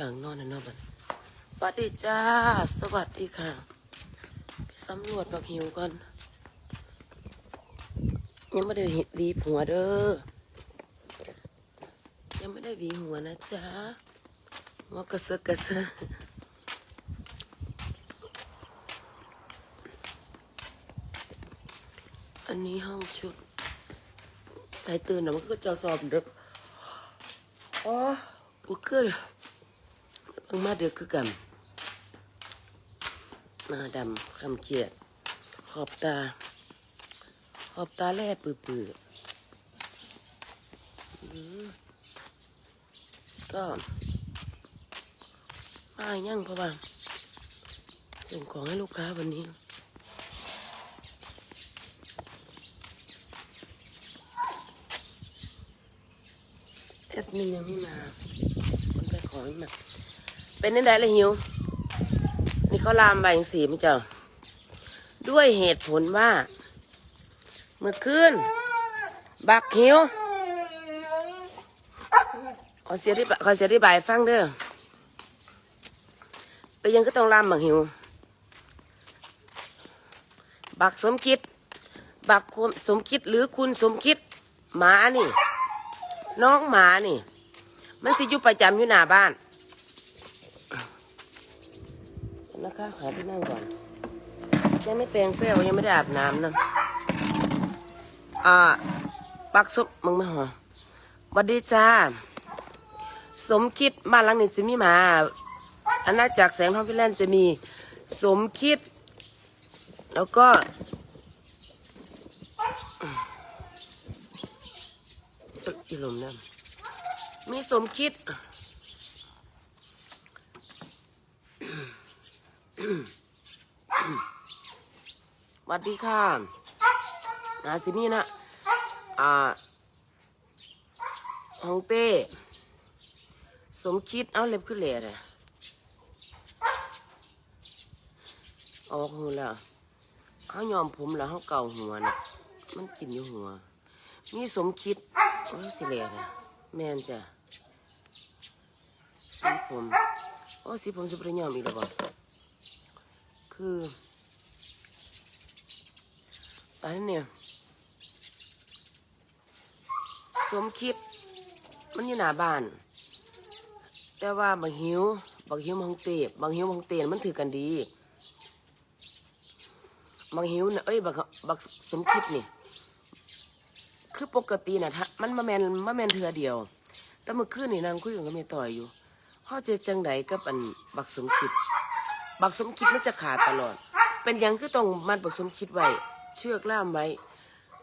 อย่างนอนนะนาะบัดสวัสดีจ้า สวัสดีค่ะ ไปสำรวจบักหิวก่อน ยังไม่ได้เห็นวีหัวเด้อ ยังไม่ได้หวีหัวนะจ๊ะหัวกระเซอะกระเซอะอันนี้ห้องชุดไปตื่นนะมันก็จะสอบเด็กอ๋อกูคือเพิ่งมาเด็กคือกันหน้าดำคำเจียด ขอบตา ขอบตาแล่ปื้อๆอืมก็มายั่งเพราะว่าส่งของให้ลูกค้าวันนี้แอดมินยังไม่มา คนไปของไม่มา เป็นนี่ได้ละหิว นี่เขาลามใบสีมั้งเจ้าด้วยเหตุผลว่า เมื่อคืนบักหิวขอเสียที่ขอเสียที่บายฟังเด้อไปยังก็ต้องลามบักหิว บักสมคิด บักสมคิดหรือคุณสมคิดหมานี่ น้องหมานี่ มันสิอยู่ประจำอยู่หน้าบ้าน นะคะ ขอที่นั่งก่อน ยังไม่แปรงเฟลยังไม่ได้อาบน้ำนะอ่า ปักซุปมึงไม่หัวสวัสดีจ้า สมคิดบ้านหลังนี้จะมีหมาอาณาจักรแสงทองฟิแลนซ์จะมีสมคิด แล้วก็ อีลมน้ำมีสมคิด วัสดีค่ะนาซิมีนะอ่าฮองเต้ สมคิด เอาเล็บขึ้นเหล่เลยออกหูแล้วเขายอมผมแล้วเขาเกาหัวน่ะมันกินอยู่หัว มีสมคิดโอ้ยสิเหล่เลยแมนจ้ะสีผม โอ้สีผมสุปริยอมอีกแล้วบ่ คืออันนี้เนี่ยสมคิด มันอยู่หน้าบ้าน แต่ว่าบางหิวบางหิวบางเตะบางหิวบางเตะมันถือกันดี บางหิวนะเอ้ยบางบางสมคิดนี่ คือปกตินะถ้ามันมาแมนมาแมนเทือเดียว แต่เมื่อคืนนี่นางคุยกับเมีต่อยอยู่พ่อเจจังไดกับอันบักสมคิด บักสมคิดมันจะขาดตลอด เป็นยังคือต้องมัดบักสมคิดไว้ เชือกล่ามไว้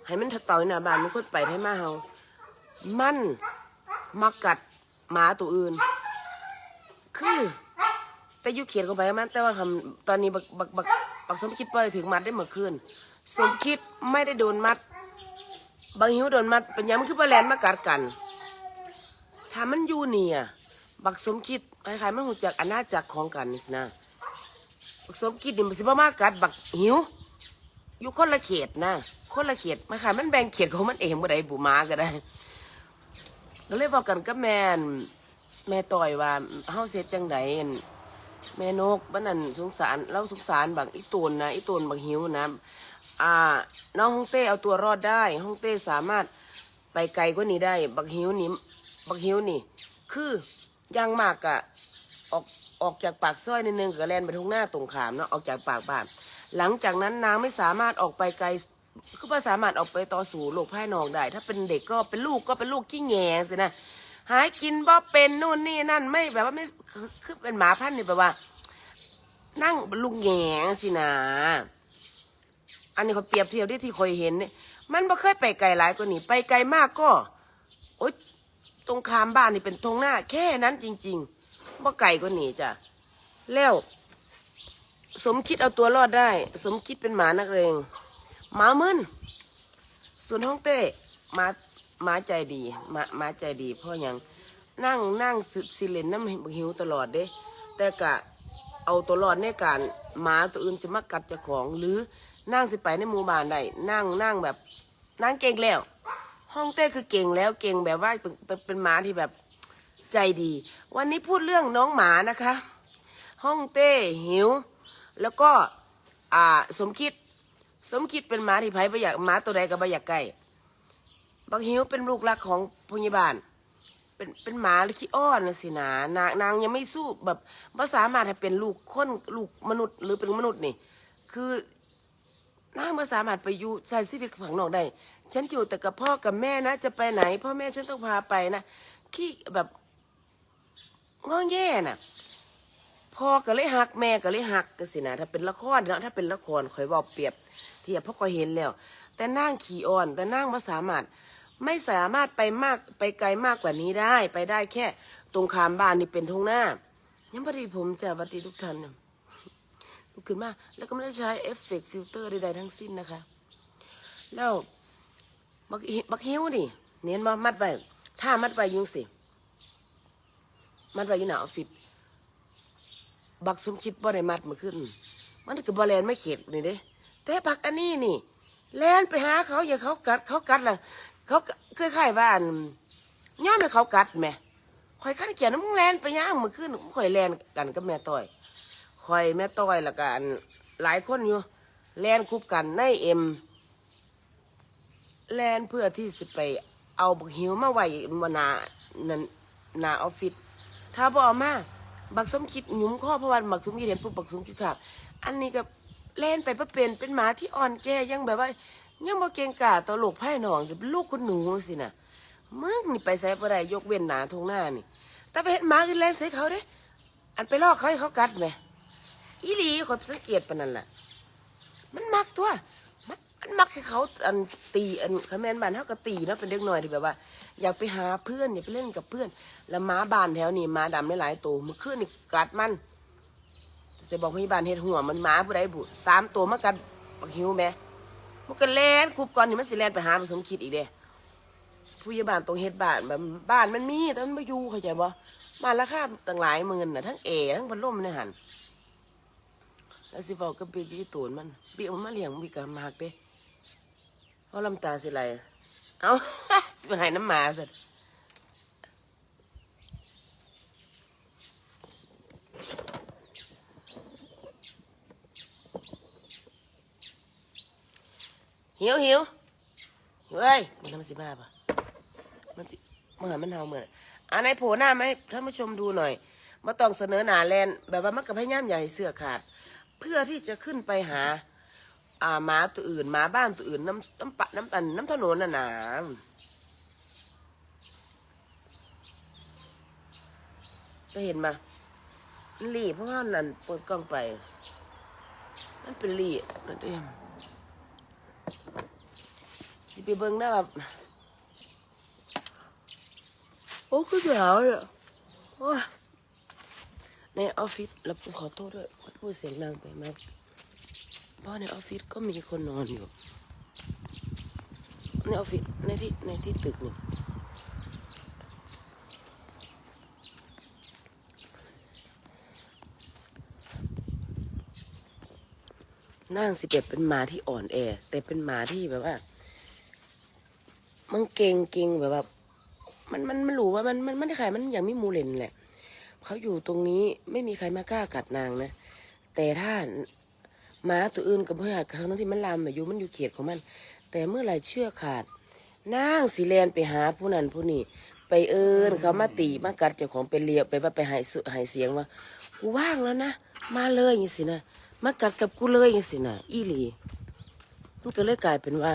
ให้มันถัดเป่าอยหน้าบ้านมันก็ไปให้มาเฮามันมากัดหมาตัวอื่น คือ แต่ยุเขียนเข้าไปมัน แต่ว่าทำตอนนี้บักบักบักบักสมคิดปล่อยถึงมัดได้เมื่อคืนสมคิดไม่ได้โดนมัด บางหิวโดนมัดเป็นยังมันคือปลาแลนมากัดกันถ้ามันอยู่นี่อะบักสมคิดคล้ายๆมันหูจักอาณาจักรของกันนี่สินะ สมคิดนี่มันสิบ่มากัดบักหิว อยู่คนละเขตนะ คนละเขตมาค่ะมันแบ่งเขตของมันเองบ่ได้บุมาก็ได้ก็เลยบอกกันกับแม่นแม่ต่อยว่าเฮาเสียจังไดนแม่นกบ้านนั่นสงสารเราสงสารบักอีตูนนะอีตูนบักหิวนะอ่า น้องฮ่องเต้เอาตัวรอดได้ฮ่องเต้สามารถไปไกลกว่านี้ได้ บักหิวนี่บักหิวนี่ คืออย่างมากอะ ออกออกจากปากซอยนิดนึงก็แลนไปทางหน้าตรงขามเนาะออกจากปากบ้าน หลังจากนั้นนางไม่สามารถออกไปไกลคือว่สามารถออกไปต่อสู่โลกภายนอกได้ ถ้าเป็นเด็กก็เป็นลูกก็เป็นลูกขี้แงสินะหายกินบ่เป็นนู่นนี่นั่นไม่แบบว่าไม่คือเป็นหมาพันธุ์นี่แบบว่า นั่งลูกแงสินะอันนี้เขาเปรียบเทียบที่ที่เคยเห็นเนี่ยมันไม่เคยไปไกลหลายกว่านี้ไปไกลมากก็โอ๊ยตรงคามบ้านนี่เป็นทงหน้าแค่นั้นจริง ๆ ว่าไก่กว่านี้จ้ะแล้ว สมคิดเอาตัวรอดได้ สมคิดเป็นหมานักเลงหมามึนส่วนห้องเต้หมาหมาใจดีหมาหมาใจดีเพราะยังนั่งนั่งสิสิเลนน้ำหิวตลอดเด้ แต่กะเอาตัวรอดในการหมาตัวอื่นจะมากัดเจ้าของ หรือนั่งสิไปในหมู่บ้านได้นั่งนั่งแบบนั่งเก่งแล้ว ห้องเต้คือเก่งแล้วเก่งแบบว่าเป็นเป็นหมาที่แบบ ใจดี วันนี้พูดเรื่องน้องหมานะคะ ห้องเต้หิว แล้วก็อ่าสมคิด สมคิดเป็นหมาที่ไผประอยากหมาตัวใดก็บ่อยากใกล้บักหิวเป็นลูกรักของพยาบาล เป็นเป็นหมาขี้อ้อนนะสินะนางนางยังไม่สู้แบบภาษามารถให้เป็นลูกคนลูกมนุษย์ หรือเป็นมนุษย์นี่ คือนางภาสามารถไปอยู่ใช้ชีวิตผังนอกได้ ฉันอยู่แต่กับพ่อกับแม่นะ จะไปไหน พ่อแม่ฉันต้องพาไปนะขี้แบบ งอแย่น่ะพ่อก็เลยหักแม่ก็เลยหักก็สินะถ้าเป็นละครเนาะถ้าเป็นละครคอยบอกเปรียบเทียบพราะคอยเห็นแล้ว แต่นางขี่อ่อน แต่นางภาสามารถไม่สามารถไปมากไปไกลมากกว่านี้ได้ ไปได้แค่ ตรงขามบ้านนี่เป็นทงหน้ายังพอดีผมจะวัดีทุกท่านเนี่ยลุกขึ้นมา แล้วก็ไม่ได้ใช้เอฟเฟกต์ฟิลเตอร์ใดๆทั้งสิ้นนะคะ แล้วบักฮิบักฮิวนี่ เน้นมามัดไว้ถ้ามัดไว้ยุ่งสิ มัดไว้อยู่หน้าออฟฟิศบักสมคิดบ่ได้มัดมาขึ้น มันก็บ่แลนไม่เข็ดนี่เด้ แต่บักอันนี้นี่ แลนไปหาเขาอย่าเขากัด เขากัดล่ะ เขาเคยข่ายว่านย่ามให้เขากัดแม่ข่อยขั้นเขียนน้ำแลนไปย่างมาขึ้นข่อยแลนกันกับแม่ต้อยข่อยแม่ต้อยล้วกันหลายคนอยู่ แลนคุบกันในเอ็ม แลนเพื่อที่จะไป เอาบักหิวมาไว้มานานันนาออฟฟิศ ถ้าบอกมาบักสมคิดหยุมข้อเพราะวันบักสมคิดเห็นปุ๊บบักสมคิดขาบอันนี้ก็เล่นไปเพื่อเป็นเป็นหมาที่อ่อนแกยังแบบว่า ยังบ่เก่งกาต่อโลกไพ่หนองจะเป็นลูกคุณหนูสินะมึงนี่ไปใส่บ่ได้ยกเว้นหนาทงหน้านี่แต่ไปเห็นหมาอื่นแล่นใส่เขาเด้ อันไปลอกเขาให้เขากัดไหมอีหลีคอยสังเกตปานนั้นแหละมันมักตัว มันมักให้เขาอันตีอันคาแมนบ้านเขาก็ตีเนาะเป็นเด็กหน่อยที่แบบว่า อยากไปหาเพื่อนอยากไปเล่นกับเพื่อน แล้วหม้าบ้านแถวนี้หม้าดำได้หลายตัวเมื่อคืนนี่กัดมันจะบอกพยาบาลเฮ็ดหัวมันหม้าผู้ใดบุสามตัวมากัดบักหิวแหม่มันก็แล่นคุบก่อนนี่มันสิแล่นไปหาผสมคิดอีกเด้ผู้ใหญ่บานตรงเฮ็ดบ้านแบบบ้านมันมีแต่มันไม่อยู่เข้าใจบ่บ้านราคาตั้งหลายหมื่นน่ะทั้งเอทั้งพัดลมในหันแล้วสิบอกกับปีกที่ตูนมันปีกมันมาเลี้ยงปีกกับมากเด้ เพราลำตาสิไหลเอาสิไปหายน้ำหมาสิหิวหิวหิวเอ้ยมันทำสิบ้าปะมันสิเมื่อมันเฮาเหมื่ออ่าในโผล่หน้าไหมท่านผู้ชมดูหน่อยมาต้องเสนอหนาแลนแบบว่ามันกับพยายามอย่าให้เสื้อขาด เพื่อที่จะขึ้นไปหา อ่าหมาตัวอื่นหมาบ้านตัวอื่น น้ำน้ำปะน้ำตันน้ำถนนน่ะหนาจะเห็นมามันหลีเพราะว่านั่นเปิดกล้องไปมันเป็นหลีนั่นเองสิไปเบิ่งได้แบบโอ้คือหนาวเนี่ยอ้ยในออฟฟิศแล้วผมขอโทษด้วยพูดเสียงดังไปมาก เพราะในออฟฟิศก็มีคนนอนอยู่ ในออฟฟิศในที่ในที่ตึกนี่นางสิบเอ็ดเป็นหมาที่อ่อนแอ แต่เป็นหมาที่แบบว่า มันเก่งเก่งแบบว่า มันมันมันรู้ว่ามันมันมันได้ขายมันอย่างมีมูเลนแหละเขาอยู่ตรงนี้ไม่มีใครมากล้ากัดนางนะ แต่ถ้า หมาตัวอื่นกับพ่อนครั้งที่มันลามอยู่มันอยู่เขตของมัน แต่เมื่อไหรเชื่อขาดนางสีแลนไปหาผู้นั้นผู้นี้ไปเอิญเขามาตีมากัดเจ้าของเป็นเลียวไปว่าไปหายหายเสียงว่ากูว่างแล้วนะมาเลยอย่างสินะมากัดกับกูเลยอย่างสินะอีหลีมันก็เลยกลายเป็นว่า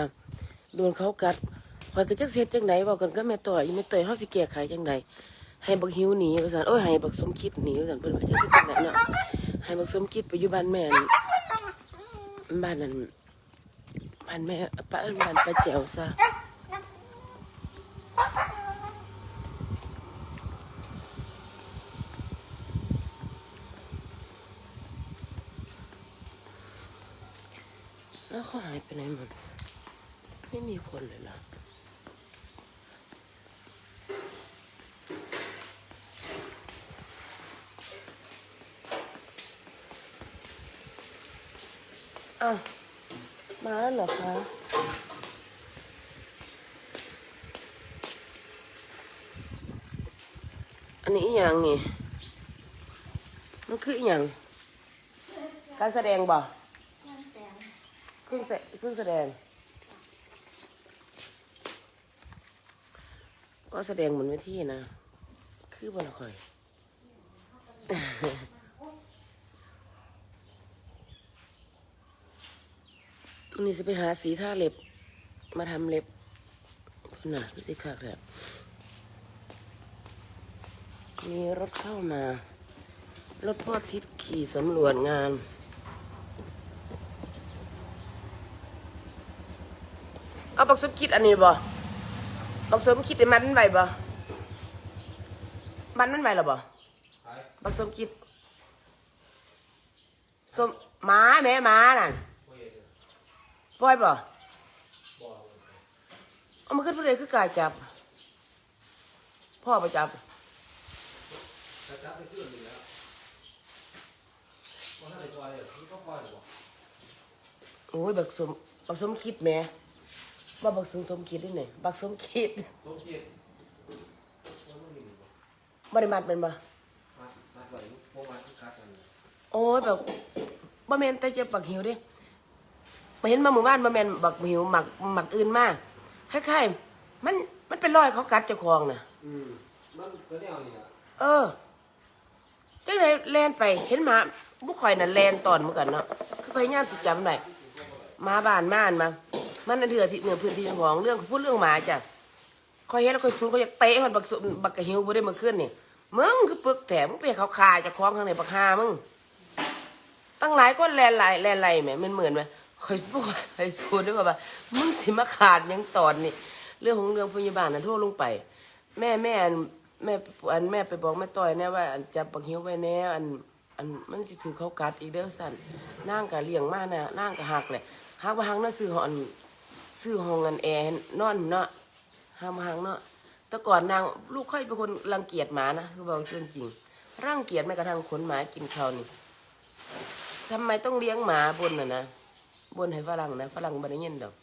โดนเขากัดคอยก็จักเสียจังไหนบอกกันก็แม่ต่อยแม่ต่อยเขาสิแก้ไขจังไหนให้บักหิวหนีว่าซั่นโอ้ยให้บักสมคิดหนีว่าซั่นเพิ่นว่าจังสิจังไหนเนาะให้บักสมคิดไปอยู่บ้านแม่ บ้านนั้นบ้านแม่ป้าเอิ้นบ้านป้าแจ๋วซะแล้วเขาหายไปไหนหมดไม่มีคนเลยล่ะ อ้าวมาแล้วเหรอคะอันนนี้อหย่างนี่มันคืออหย่างการแสดงบ่เครื่องแสเครื่องแสดง ก็แสดงเหมือนเวทีนะ คือบอละคอย วันนี้จะไปหาสีท่าเล็บ มาทำเล็บพุ่นน่ะคือสิคักแหละมีรถเข้ามา รถพ่อทิศขี่สำรวจงานเอาบักสมคิดอันนี้บ่บักสมคิดไอ้มันมันไหวบ่มันมันไหวหรอบ่บักสมคิดสมหมาแม่หมานั่น ปล่อยบ่เอามาขึ้นผู้ใดคือกายจับ พ่อไปจับจับไปเพื่อนอยู่แล้วว่าถ้าได้ปล่อยอะมันก็ปล่อยหรอโอ้ยบักสมบักสมคิดแหม่บ่บักสมสมคิดด้วยเนี่ยบักสมคิดต้องเกียดมันไม่มีบ่บ่ได้มัดเป็นบ่มัดมัดไว้พวกมัดที่คัดกันโอ้ยแบบบ่แม่นแต่จะบักหิวเด้ มาเห็นมาหมู่บ้านบ่แม่นบักหิวหมักหมักอื่นมาคล้ายๆมันมันเป็นรอยเขากัดเจ้าของน่ะ อืมมันก็แนวนี้อะเออจังไดแลนไปเห็นหมาบุข่อยน่ะแลนตอนเหมือนกันเนาะคือพยายามสิจำได้หมาบ้านม่านมา มันน่ะเดือที่เหนือพื้นที่ของเรื่องพูดเรื่องหมาจ้ะคอยเห็นแล้วคอยสูนคอยอยากเตะมันบักสุบักกะหิวบ่ได้มาขึ้นนี่มึงคือปึกแถมมึงไปให้เขาคาเจะคล้าของข้างในบักฮามึงตั้งหลายก็แลนไหลายแลนไหลแหมมันเหมือนไหม คอยพูดคอยสูนด้วยว่ามึงสิมาขาดยังตอนนี่เรื่องของเรื่องพยาบาลน่ะโทษลงไป แม่แม่อันแม่อันแม่ไปบอกแม่ต้อยแน่ว่าอันจับบักหิวไว้แน่อันอันมันสิถือเขากัดอีกเด้อสั่นนั่งกะเลี้ยงมาน่ะนั่งกะหักแหละหักว่าหักน่ะซื้อหอนซื้อห้องอันแอร์นอนเนาะห้ามหักเนาะแต่ก่อนนางลูกค่อยเป็นคนรังเกียจหมานะคือบอกเรื่องจริงรังเกียจแม้กระทั่งขนหมากินข้าวนี่ทำไมต้องเลี้ยงหมาบนน่ะนะ บนให้ฝรั่งนะฝรั่งบ่ได้ยินดอก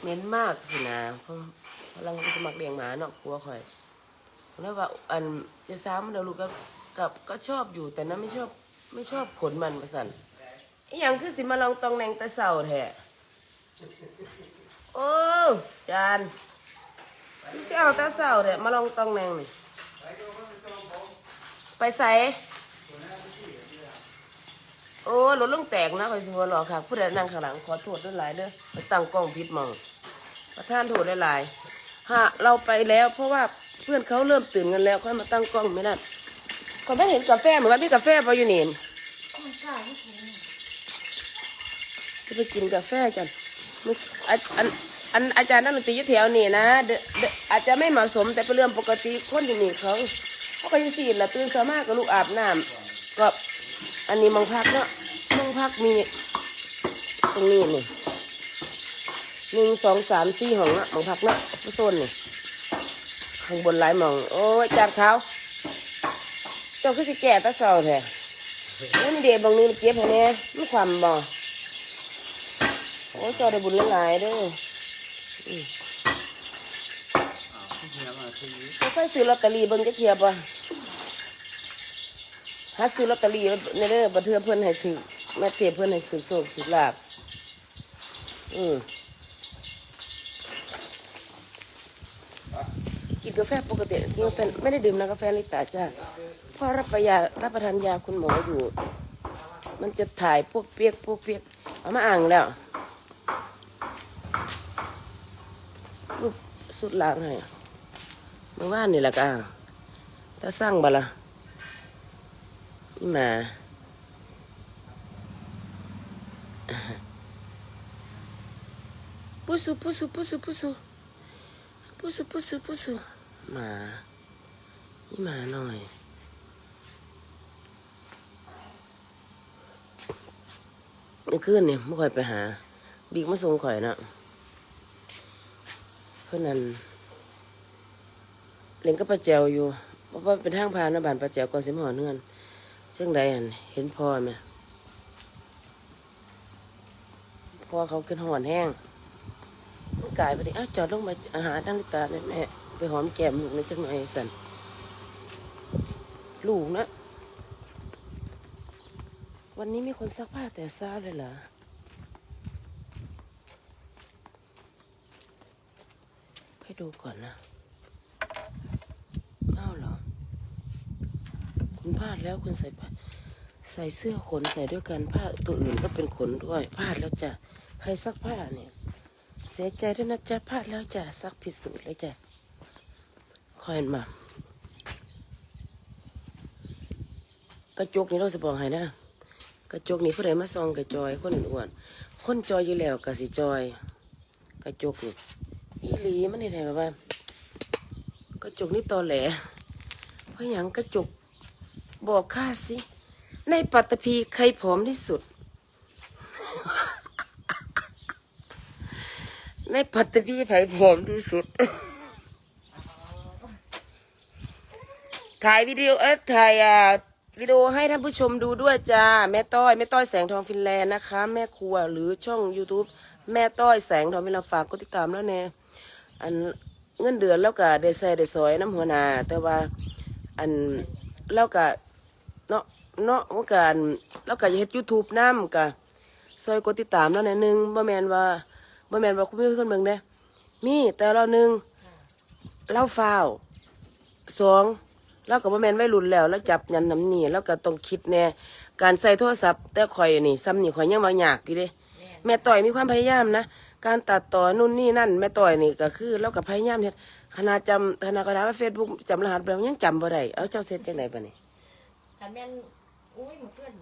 เหม็นมากสินะเพราะฝรั่งก็สมัครเลี้ยงหมาเนาะกลัวค่อยแล้วว่าอันจะซ้ำเราลูกก็กับก็ชอบอยู่แต่นั้นไม่ชอบไม่ชอบขนมันประสันอหย่างคือสิมาลองตองแนงตะเสาแท้โอ้จานพี่เสี่เอาตะเสาแท้มาลองตองแนงนี่ไปใส่ โอ้รถลงแตกนะคอยสัวหรอค่ะ ผู้ใดนั่งข้างหลังขอโทษด้วยหลายเด้อไปตั้งกล้องผิดหมองประท่านโทษหลายๆฮะเราไปแล้วเพราะว่าเพื่อนเขาเริ่มตื่นกันแล้วค่อยมาตั้งกล้องไม่ได้ก่อนไม่เห็นกาแฟเหมือนกันพี่กาแฟพออยู่นี่จะไปกินกาแฟจันอันอันอันอาจารย์นักดนตรีอยู่แถวนี่นะเดอาจจะไม่เหมาะสมแต่เป็นเรื่องปกติคนที่นี่เขาเขาก็ยังสี่ละตื่นสามารถกับลูกอาบน้ำก็ อันนี้มองพักเนาะมองพักมีตรงนี้นี่หนึ่งสองสามสี่ห้องอะหมองพักเนาะผู้โซนนี่ข้างบนหลายหมอง โอ้ยจากเท้าเจ้าคือสิแก่ตาเศร้าแท้โอ้ยมีเดบบางนึงเก็บให้แน่มีความบ่โอ้ยเจ้าได้บุญหลายๆเด้ออืมเขาเคยซื้อลอตเตอรี่เบิ่งจะเทียบบ่ หาซื้อลอตเตอรี่ในเด้อบัเทือเพิ่อนให้ถือแม่เทียเพิ่อนให้ถือโชคถือลาบอืมกินกาแฟปกติกินกาแฟไม่ได้ดื่มนะกาแฟลิตาจ้าพราะรับประยารับประทานยาคุณหมออยู่ มันจะถ่ายพวกเปียกพวกเปียกเอามาอ่างแล้วรูปสุดล้างให้เมื่อวานนี่แหละก็อ่างถ้าสร้างบละ มาปุสุปุสุปุสุปุสุปุสุปุสุปุสุหมานี่หมาหน่อยเมื่อคืนเนี่ยไม่ค่อยไปหา บิ๊กมาส่งข่อยนะเพื่อนนั้นเล่นก็ประแจวอยู่เพราะว่าเป็นทางพานนะบานประแจวก่อนสิมหอเนื่อน เช่งใดอันเห็นพ่อไหมพ่อเขาขึ้นหอนแห้งมันกลายไปดิอ้าวจอดลงมาอาหารนั่งลิตาเนี่ยแม่ไปหอมแก้มลูกในจังหน่อยสันลูกนะ วันนี้มีคนซักผ้าแต่เช้าเลยเหรอไปดูก่อนนะอ้าวเหรอ คุณพลาดแล้วคุณใส่ใส่เสื้อขนใส่ด้วยกันผ้าตัวอื่นก็เป็นขนด้วยพลาดแล้วจ้ะใครซักผ้าเนี่ย เสียใจด้วยนะจ๊ะพลาดแล้วจ้ะซักผิดสูตรเลยจ้ะคอยมากระจกนี่เราจะบอกให้นะกระจกนี่ผู้ใดมาซองกระจอยคนอ้วนคนจอยอยู่แล้วกะสิจอย กระจกนี่อีหลีมันเห็นไหมว่ากระจกนี่ตอแหลเพราะหยังกระจก บอกข้าสิ ในปัตตภีใครผอมที่สุด ในปัตตภีใครผอมที่สุด ถ่ายวิดีโอเอฟถ่ายอ่าวิดีโอให้ท่านผู้ชมดูด้วยจ้า แม่ต้อย แม่ต้อยแสงทองฟินแลนด์นะคะ แม่ครัวหรือช่อง YouTube แม่ต้อยแสงทองฟินแลนด์ฝากกดติดตามแล้วแน่อันเงินเดือนแล้วก็ได้ใส่ได้ซอยน้ำหัวนา แต่ว่าอันแล้วก็ เนาะเนาะเมื่อกันแล้วก็อย่าเฮ็ด YouTube นำก็ซอยกดติดตามแล้วแน่หนึงบ่แม่นว่าบ่แม่นว่าคุณพี่คนเบิ่งเด้มีแต่เราหนึงเล่าฟ้าวสองแล้วก็บ่แม่นวัยรุ่นแล้ว แล้วจับยันน้ำนี่แล้วก็ต้องคิดแน่การใส่โทรศัพท์ แต่ข่อยนี่ซ้ำนี่ข่อยยังว่ายากอยู่เด้แม่ต่อยมีความพยายามนะการตัดต่อนู่นนี่นั่น แม่ต่อยนี่ก็คือแล้วก็พยายามเฮ็ดขนาดจำขนาดกระดาษว่า Facebook จำรหัสไปแล้วยังจำบ่ได้เอาเจ้าเซ็ตจังไดบัดนี้ ขันแม่นอุ้ยมือขึ้น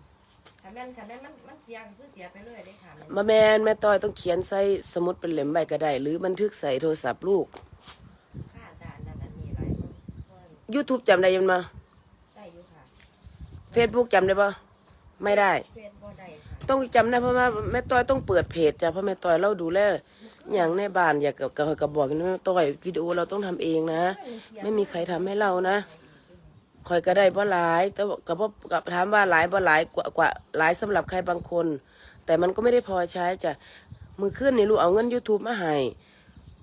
ขันแม่นขันแม่นมันมันเสียก็คือเสียไปเลยได้ค่ะแม่นมาแม่นแม่ต่อยต้องเขียนใส่สมุดเป็นเล่มใบก็ได้ หรือบันทึกใส่โทรศัพท์ลูก ค่าด่านนั่นอันนี้หลายคน YouTube จำได้ยังมา ได้อยู่ค่ะ Facebook จำได้บ่ไม่ได้เฟซบ่ได้ค่ะต้องจำได้เพราะว่าแม่ต้อยต้องเปิดเพจจ้ะเพราะแม่ต้อยเราดูแลอย่างในบ้านอยากกับกับกับบอกนะแม่ต้อยวิดีโอเราต้องทำเองนะ ไม่มีใครทำให้เรานะ คอยก็ได้บ่หลายแต่ว่ากับกับถามว่าหลายบ่หลายกว่ากว่าหลายสำหรับใครบางคน แต่มันก็ไม่ได้พอใช้จ้ะมือขึ้นนี่ลูกเอาเงิน YouTube มาให้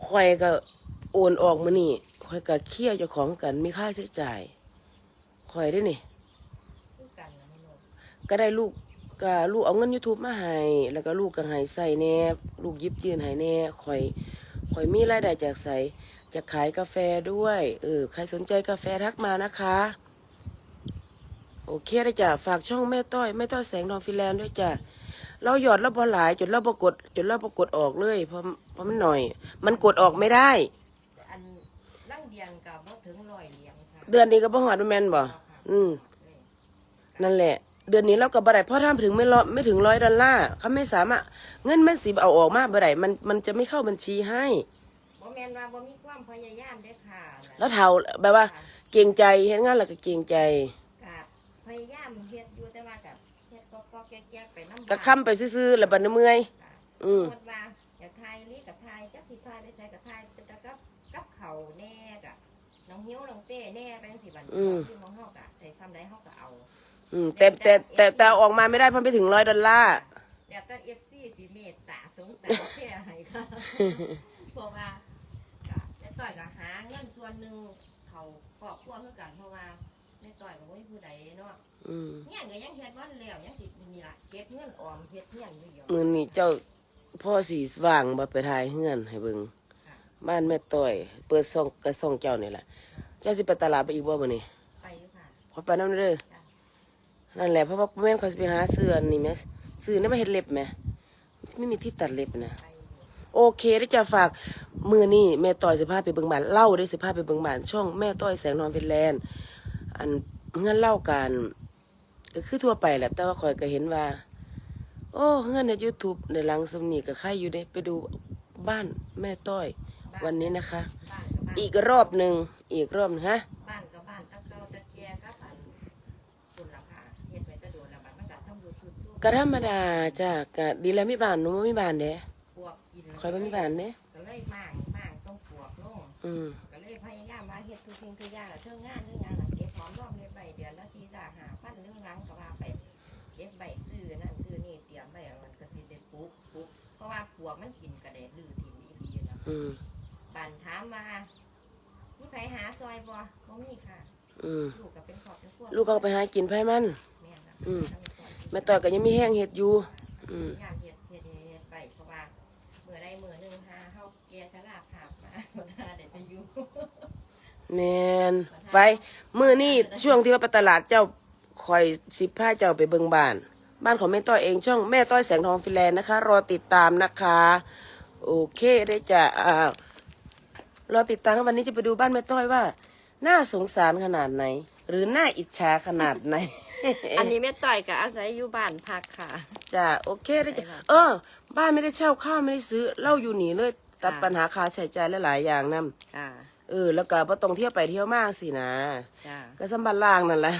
คอยก็โอนออกมานี่คอยก็เคลียร์เจ้าของกันมีค่าใช้จ่ายคอยได้นี่คือกันนะแม่นบ่ก็ได้ลูกก็ลูกเอาเงิน YouTube มาให้แล้วก็ลูกก็ให้ใส่แหน่ลูกยิบยืนให้แหน่ข่อยข่อยมีรายได้จากใส่จะขายกาแฟด้วย เออ ใครสนใจกาแฟทักมานะคะ โอเคได้จ้ะฝากช่องแม่ต้อยแม่ต้อยแสงทองฟินแลนด์ด้วยจ้ะเราหยอดแล้วพอหลายจนเราประกดจนเราประกดออกเลยเพราะเพราะมันหน่อย มันกดออกไม่ได้ อันร่างเดียนกับบ่ถึงร้อยเหรียญค่ะเดือนนี้ก็บ่หอดแม่นบ่อืมนั่นแหละ เดือนนี้เราก็บ่ได้เพราะถ้าถึงไม่ร้อยไม่ถึงร้อยดอลลาร์เขาไม่สามารถเงินมันสิเอาออกมาบ่ได้มันมันจะไม่เข้าบัญชีให้บ่แม่นว่าบ่มีความพยายามเด้อค่ะแล้วเท่าแบบว่า เกรงใจเฮ็ดงานแล้วก็เกรงใจกับ พยายามเฮ็ดอยู่แต่ว่ากับเฮ็ดก็ก็แก๊กๆไปนำก็ค้ำไปซื่อๆแล้วบัดนี้เมื่อย อืมสมมุติว่าอยากทายนี่กับทายจักสิทายได้ใช้กับทายแต่กับกับเขาแน่กะน้องหิวน้องเต้แน่ไปจังซี่บัดนี้ที่ของเฮากะได้ซ้ำได้เฮาก็เอา อืมแต่แต่แต่แต่เอาออกมาไม่ได้เพราะไม่ถึงร้อยดอลลาร์ เดี๋ยวแต่เอฟซีสิเมตตาสงสารแค่ไหนค่ะ เพราะว่าก็แม่ต่อยก็หาเงินส่วนหนึ่ง อืมเนี่ยก็ยังเฮ็ดวันแล้วยังสินี่ล่ะเก็บเงินออมเฮ็ดเฮียนอยู่เดียวมื้อนี้เจ้าพ่อสีสว่างบ่ไปถ่ายเฮือนให้เบิ่งค่ะบ้านแม่ต้อย เปิดซ่องกระซ่องเจ้านี่แหละเจ้าสิไปตลาดไปอีกบ่มื้อนี้ไปอยู่ค่ะขอไปนำเด้อนั่นแหละเพราะว่าแม่นเขาสิไปหาเสื้ออันนี่แหม่ซื้อนี่มาเฮ็ดเล็บแหม่ไม่มีที่ตัดเล็บนะไปอยู่โอเคได้จะฝากมือนี่แม่ต้อยสิพาไปเบิ่งบ้านเล่าได้สิพาไปเบิ่งบ้านช่องแม่ต้อยแสงนอนฟินแลนด์อันเงินเล่ากัน ก็คือทั่วไปแหละแต่ว่าคอยก็เห็นว่า โอ้เงินใน YouTube ในหลังสำนีก็ใครอยู่เด้ไปดูบ้านแม่ต้อย วันนี้นะคะ บ้านกับบ้านอีกรอบหนึ่งอีกรอบหนึงฮะ บ้านกับบ้านตะเกาตะแกกับอันคุณล่ะค่ะเฮ็ดไว้แตะโดนแล้วบัดมันก็ช่อง YouTube สู้ก็ธรรมดาจ้ะก็ดีแล้วมีบ้านหนูบ่มีบ้านเด้พวกกินคอยบ่มีบ้านเด้ก็เลยมางมางต้องปวกลงอืมก็เลยพยายามมาเฮ็ดทุกสิ่งทุกอย่างอะเทิงงานเทิง ลังก็ว่าไปเก็บใบซื้อนั่นซื้อนี่เตรียมไว้มันก็สิได้ปลูกปลูกเพราะว่าปวกมันกินกระเด็ดลือถิ่มอีหลีนะอืมบันถามว่ามีไผหาซอยบ่บ่มีค่ะอืมลูกก็เป็นครอบเป็นคลูกเขาก็ไปหากินไผมัน แม่นครับอืม แม่ต่อยก็ยังมีแห้งเห็ดอยู่ อืมยามเฮ็ดเฮ็ดเฮ็ดเฮ็ดไปเพราะว่ามื้อใดมื้อหนึงหาเฮาแก่ชราภาพมาบ่ได้ได้ไปอยู่ แมนไป มือนี่ช่วงที่ว่าไปตลาดเจ้า คอยสิบผ้าเจ้าไปเบิงบ้าน บ้านของแม่ต้อยเองช่องแม่ต้อยแสงทองฟินแลนด์นะคะ รอติดตามนะคะ โอเคได้จะอ่ารอติดตามวันนี้จะไปดูบ้านแม่ต้อยว่าน่าสงสารขนาดไหน หรือน่าอิจฉาขนาดไหน อันนี้แม่ต่อยก็อาศัยอยู่บ้านพักค่ะจ้ะโอเคได้จ้ะไปค่ะเออ บ้านไม่ได้เช่าข้าวไม่ได้ซื้อเหล้าอยู่หนีเลยตัดค่ะปัญหาคาใช้จ่ายหลายๆอย่างนํค่ะเออ แล้วก็บ่ต้องเที่ยวไปเที่ยวมากสินะจ้าก็สำบันล่างนั่นแหละ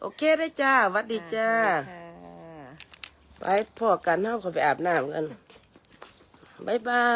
โอเคได้จ้าหวัดดีจ้าค่ะไปพ่อกันเฮาขอไปอาบน้ำกัน บ๊ายบาย